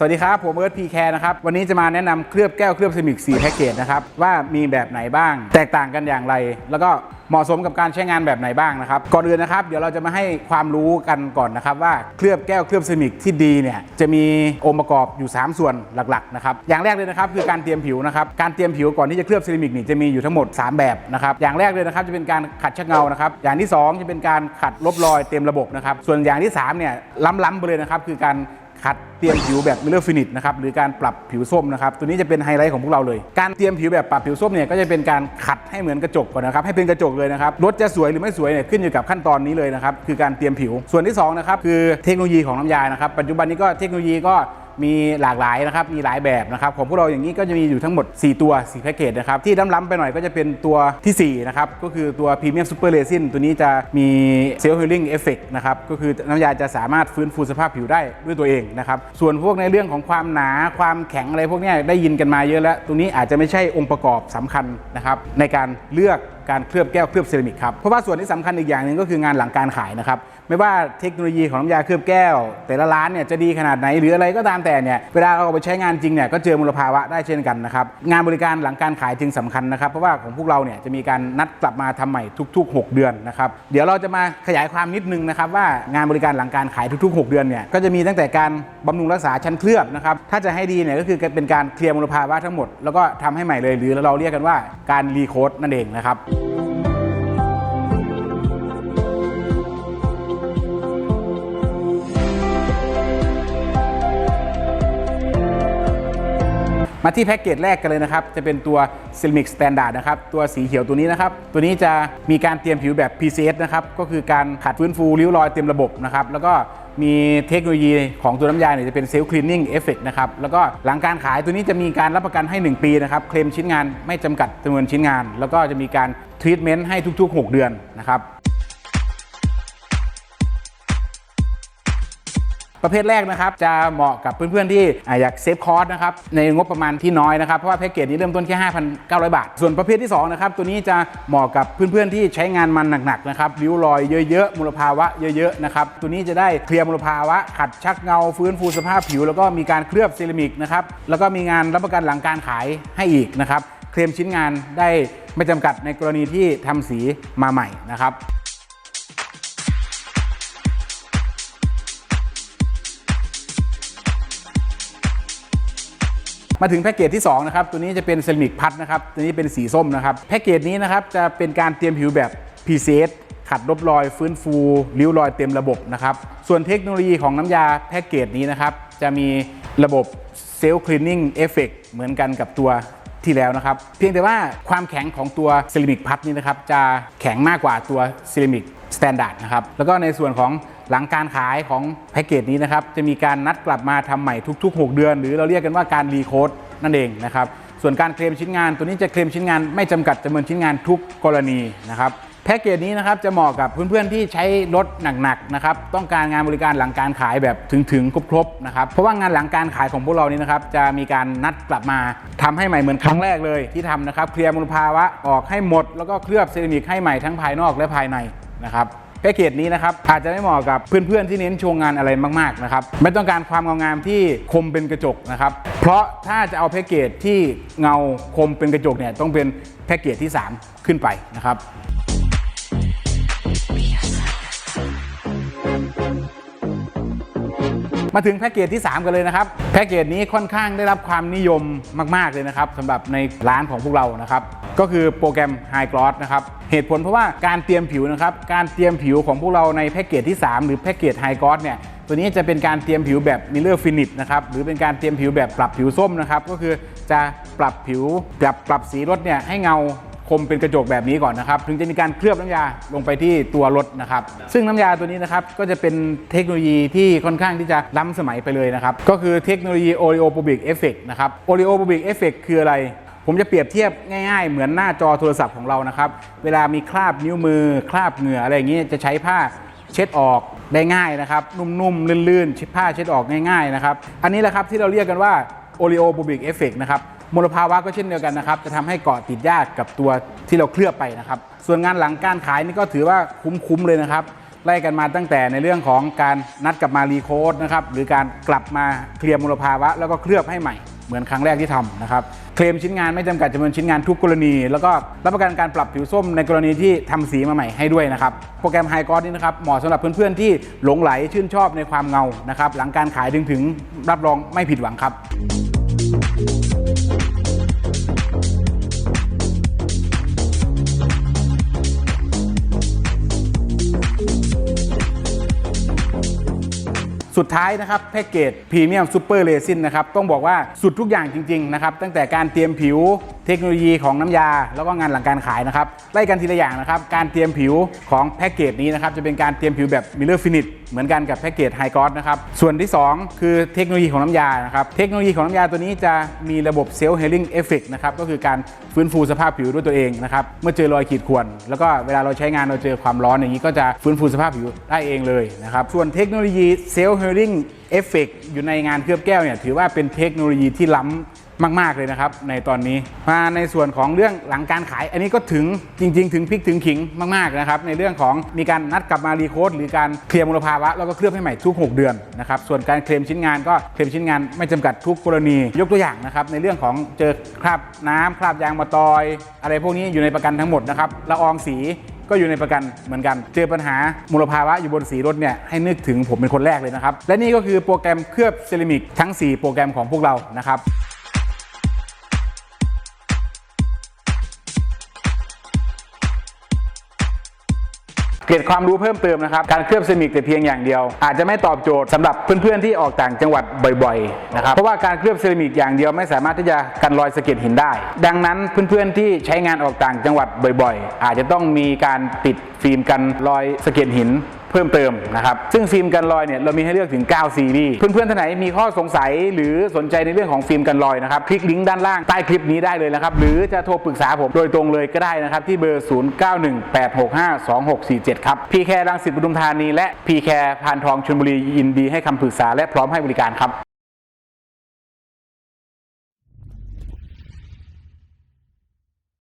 สวัสดีครับ ผมเอิร์ธพีแคร์นะครับ วันนี้จะมาแนะนำเคลือบแก้วเคลือบเซรามิก4แพ็กเกจนะครับ ว่ามีแบบไหนบ้าง แตกต่างกันอย่างไร แล้วก็เหมาะสมกับการใช้งานแบบไหนบ้างนะครับ ก่อนอื่นนะครับ เดี๋ยวเราจะมาให้ความรู้กันก่อนนะครับ ว่าเคลือบแก้วเคลือบเซรามิกที่ดีเนี่ยจะมีองค์ประกอบอยู่ 3 ส่วนหลักๆนะครับอย่างแรกเลยนะครับคือการเตรียมผิวนะครับการเตรียมผิวก่อนที่จะเคลือบเซรามิกนี่จะมีอยู่ทั้งหมด 3 แบบนะครับอย่างแรกเลยนะครับจะเป็นการขัดชักเงานะครับอย่างที่ 2 จะเป็นการขัดลบรอยเต็มระบบนะครับส่วนอย่างที่3เนี่ยล้ำๆไปเลยนะครับคือการ ขัดเตรียมผิวแบบมิเลอร์ฟินิชนะครับหรือการปรับผิวส้มนะครับตัวนี้จะเป็นไฮไลท์ของพวกเราเลย การเตรียมผิวแบบปรับผิวส้มเนี่ยก็จะเป็นการขัดให้เหมือนกระจกก่อนนะครับให้เป็นกระจกเลยนะครับรถจะสวยหรือไม่สวยเนี่ยขึ้นอยู่กับขั้นตอนนี้เลยนะครับคือการเตรียมผิวส่วนที่สองนะครับคือเทคโนโลยีของน้ำยานะครับปัจจุบันนี้ก็เทคโนโลยีก็ มีหลากหลายนะครับมีหลายแบบนะครับของพวกเราอย่างนี้ก็จะมีอยู่ทั้งหมด 4 ตัว4แพ็กเกจนะครับที่ล้ำๆไปหน่อยก็จะเป็นตัวทีสี่4นะครับก็คือตัวพรีเมียมซูเปอร์เรซินตัวนี้จะมีเซลล์ฮีลิ่งเอฟเฟกนะครับก็คือน้ำยาจะสามารถฟื้นฟูสภาพผิวได้ด้วยตัวเองนะครับส่วนพวกในเรื่องของความหนาความแข็งอะไรพวกนี้ได้ยินกันมาเยอะแล้ว ตรงนี้อาจจะไม่ใช่องค์ประกอบสำคัญนะครับในการเลือกการเคลือบแก้วเคลือบเซรามิกครับเพราะว่าส่วนที่สำคัญอีกอย่างหนึ่งก็คืองานหลังการขายนะครับ ไม่ว่าเทคโนโลยีของน้ำยาเคลือบแก้ว แต่ละร้านเนี่ยจะดีขนาดไหนหรืออะไรก็ตามแต่เนี่ยเวลาเราเอาไปใช้งานจริงเนี่ยก็เจอมลภาวะได้เช่นกันนะครับงานบริการหลังการขายจึงสำคัญนะครับ เพราะว่าของพวกเราเนี่ยจะมีการนัดกลับมาทำใหม่ทุก ๆ 6 เดือนนะครับเดี๋ยวเราจะมาขยายความนิดนึงนะครับว่างานบริการหลังการขายทุก ๆ 6 เดือนเนี่ยก็จะมีตั้งแต่การบำรุงรักษาชั้นเคลือบนะครับถ้าจะให้ดีเนี่ยก็คือเป็นการเคลียร์มลภาวะทั้งหมด แล้วก็ทำให้ใหม่เลยหรือเราเรียกกันว่าการรีโคดนั่นเองนะครับ มาที่แพ็กเกจแรกกันเลยนะครับ จะเป็นตัว Ceramic Standard นะครับ ตัวสีเขียวตัวนี้นะครับ ตัวนี้จะมีการเตรียมผิวแบบ PCS นะครับ ก็คือการขัดฟื้นฟูริ้วรอยเต็มระบบนะครับ แล้วก็มีเทคโนโลยีของตัวน้ำยาเนี่ยจะเป็น Self Cleaning Effect นะครับ แล้วก็หลังการขายตัวนี้จะมีการรับประกันให้ 1 ปีนะครับ เคลมชิ้นงานไม่จำกัดจำนวนชิ้นงาน แล้วก็จะมีการทรีทเมนต์ให้ทุก ๆ 6 เดือนนะครับ ประเภทแรกนะครับจะเหมาะกับเพื่อนๆที่อยากเซฟคอร์สนะครับในงบประมาณที่น้อยนะครับเพราะว่าแพ็กเกจนี้เริ่มต้นแค่ 5,900 บาท ส่วนประเภทที่2นะครับตัวนี้จะเหมาะกับเพื่อนๆที่ใช้งานมันหนักๆนะครับริ้วรอยเยอะๆมลภาวะเยอะๆนะครับตัวนี้จะได้เคลียร์มลภาวะ ขัดชักเงาฟื้นฟูสภาพผิว แล้วก็มีการเคลือบเซรามิกนะครับแล้วก็มีงานรับประกันหลังการขายให้อีกนะครับเคลมชิ้นงานได้ไม่จำกัดในกรณีที่ทำสีมาใหม่นะครับ มาถึงแพ็กเกจที่2นะครับตัวนี้จะเป็นเซรามิกพัดนะครับตัวนี้เป็นสีส้มนะครับแพ็กเกจนี้นะครับจะเป็นการเตรียมผิวแบบ PCS ขัดลบรอยฟื้นฟูริ้วรอยเต็มระบบนะครับส่วนเทคโนโลยีของน้ำยาแพ็กเกจนี้นะครับจะมีระบบเซลล์คลีนนิ่งเอฟเฟกเหมือนกันกับตัวที่แล้วนะครับ เพียงแต่ว่าความแข็งของตัวเซรามิกพัดนี้นะครับจะแข็งมากกว่าตัวเซรามิกสแตนดาร์ดนะครับแล้วก็ในส่วนของ หลังการขายของแพ็กเกจนี้นะครับจะมีการนัดกลับมาทำใหม่ทุก ๆ 6 เดือน หรือเราเรียกกันว่าการรีโคดนั่นเองนะครับส่วนการเคลมชิ้นงาน ตัวนี้จะเคลมชิ้นงานไม่จำกัดจำนวนชิ้นงานทุกกรณีนะครับแพ็กเกจนี้นะครับจะเหมาะกับเพื่อนๆที่ใช้รถหนักๆนะครับต้องการงานบริการหลังการขายแบบถึงๆครบๆนะครับเพราะว่างานหลังการขายของพวกเรานี้นะครับจะมีการนัดกลับมาทำให้ใหม่เหมือนครั้งแรกเลยที่ทำนะครับเคลียร์มลภาวะออกให้หมด แล้วก็เคลือบเซรามิกให้ใหม่ทั้งภายนอกและภายในนะครับ แพ็กเกจนี้นะครับอาจจะไม่เหมาะกับเพื่อนๆที่เน้นโชว์งานอะไรมากๆนะครับไม่ต้องการความเงางามที่คมเป็นกระจกนะครับเพราะถ้าจะเอาแพ็กเกจที่เงาคมเป็นกระจกเนี่ยต้องเป็นแพ็กเกจที่ 3 ขึ้นไปนะครับ มาถึงแพ็กเกจที่ 3 กันเลยนะครับ แพ็กเกจนี้ค่อนข้างได้รับความนิยมมาก ๆ เลยนะครับสำหรับในร้านของพวกเรานะครับ ก็คือโปรแกรม High Gloss นะครับ เหตุผลเพราะว่าการเตรียมผิวนะครับ การเตรียมผิวของพวกเราในแพ็กเกจที่ 3 หรือแพ็กเกจ High Gloss เนี่ยตัวนี้จะเป็นการเตรียมผิวแบบ Mirror Finish นะครับหรือเป็นการเตรียมผิวแบบปรับผิวส้มนะครับก็คือจะปรับผิวปรับปรับสีรถเนี่ยให้เงา คมเป็นกระจกแบบนี้ก่อนนะครับถึงจะมีการเคลือบน้ำยาลงไปที่ตัวรถนะครับ ซึ่งน้ำยาตัวนี้นะครับก็จะเป็นเทคโนโลยีที่ค่อนข้างที่จะล้ำสมัยไปเลยนะครับ ก็คือเทคโนโลยี Oleopobic Effect นะครับ Oleopobic Effect คืออะไรผมจะเปรียบเทียบง่ายๆ เหมือนหน้าจอโทรศัพท์ของเรานะครับ เวลามีคราบนิ้วมือ คราบเหงื่ออะไรอย่างนี้จะใช้ผ้าเช็ดออกได้ง่ายนะครับ นุ่มๆลื่นๆเช็ดผ้าเช็ดออกง่ายๆนะครับ อันนี้แหละครับที่เราเรียกกันว่า Oleopobic Effect นะครับมลภาวะก็เช่นเดียวกันนะครับ จะทำให้เกาะติดยากกับตัวที่เราเคลือบไปนะครับ ส่วนงานหลังการขายนี่ก็ถือว่าคุ้มๆเลยนะครับ ไล่กันมาตั้งแต่ในเรื่องของการนัดกลับมารีโคดนะครับ หรือการกลับมาเคลียร์มลภาวะ แล้วก็เคลือบให้ใหม่เหมือนครั้งแรกที่ทำนะครับ เคลมชิ้นงานไม่จำกัดจำนวนชิ้นงานทุกกรณี แล้วก็รับประกันการปรับผิวส้มในกรณีที่ทำสีมาใหม่ให้ด้วยนะครับ โปรแกรมไฮกอ s นี้นะครับเหมาะสำหรับเพื่อนๆที่หลงไหลชื่นชอบในความเงานะครับหลังการขายถึงถึงรับรองไม่ผิดหวังครับ สุดท้ายนะครับแพ็กเกจพรีเมียมซูเปอร์เลซินนะครับต้องบอกว่าสุดทุกอย่างจริงๆนะครับตั้งแต่การเตรียมผิว เทคโนโลยีของน้ำยา แล้วก็งานหลังการขายนะครับไล่กันทีละอย่างนะครับการเตรียมผิวของแพ็กเกจนี้นะครับจะเป็นการเตรียมผิวแบบมิเลอร์ฟินิชเหมือนกันกับแพ็กเกจไฮกอสนะครับส่วนที่ 2 คือเทคโนโลยีของน้ำยานะครับเทคโนโลยีของน้ำยาตัวนี้จะมีระบบเซลล์เฮลิ่งเอฟเฟกนะครับก็คือการฟื้นฟูสภาพผิวด้วยตัวเองนะครับเมื่อเจอรอยขีดข่วนแล้วก็เวลาเราใช้งานเราเจอความร้อนอย่างนี้ก็จะฟื้นฟูสภาพผิวได้เองเลยนะครับส่วนเทคโนโลยีเซลล์เฮลิ่งเอฟเฟกอยู่ในงานเคลือบแก้วเนี่ยถือว่าเป็นเทคโนโลยีที่ล้ำ มาก ๆ เลยนะครับ ในตอนนี้มาในส่วนของเรื่องหลังการขาย อันนี้ก็ถึงจริง ๆ ถึงพริกถึงขิงมากๆนะครับในเรื่องของมีการนัดกลับมารีโคดหรือการเคลียร์มลภาวะ แล้วก็เคลือบให้ใหม่ทุก 6 เดือนนะครับส่วนการเคลมชิ้นงานก็เคลมชิ้นงานไม่จำกัดทุกกรณี ยกตัวอย่างนะครับในเรื่องของเจอคราบน้ำคราบยางมะตอย อะไรพวกนี้อยู่ในประกันทั้งหมดนะครับละอองสีก็อยู่ในประกันเหมือนกัน เจอปัญหามลภาวะอยู่บนสีรถเนี่ยให้นึกถึงผมเป็นคนแรกเลยนะครับ และนี่ก็คือโปรแกรมเคลือบเซรามิกทั้ง 4 โปรแกรมของพวกเรานะครับ เกร็ดความรู้เพิ่มเติมนะครับ การเคลือบเซรามิกแต่เพียงอย่างเดียว อาจจะไม่ตอบโจทย์สำหรับเพื่อนๆที่ออกต่างจังหวัดบ่อยๆนะครับเพราะว่าการเคลือบเซรามิกอย่างเดียวไม่สามารถที่จะกันรอยสะเก็ดหินได้ ดังนั้นเพื่อนๆที่ใช้งานออกต่างจังหวัดบ่อยๆ อาจจะต้องมีการติดฟิล์มกันรอยสะเก็ดหิน เพิ่มเติมนะครับ ซึ่งฟิล์มกันรอยเนี่ยเรามีให้เลือกถึง 9 ซีรีส์ เพื่อนๆท่านไหนมีข้อสงสัยหรือสนใจในเรื่องของฟิล์มกันรอยนะครับ คลิกลิงก์ด้านล่างใต้คลิปนี้ได้เลยนะครับ หรือจะโทรปรึกษาผมโดยตรงเลยก็ได้นะครับ ที่เบอร์ 0918652647 ครับ พีแครังสิตปทุมธานีและพีแคพานทองชลบุรียินดีให้คำปรึกษาและพร้อมให้บริการครับ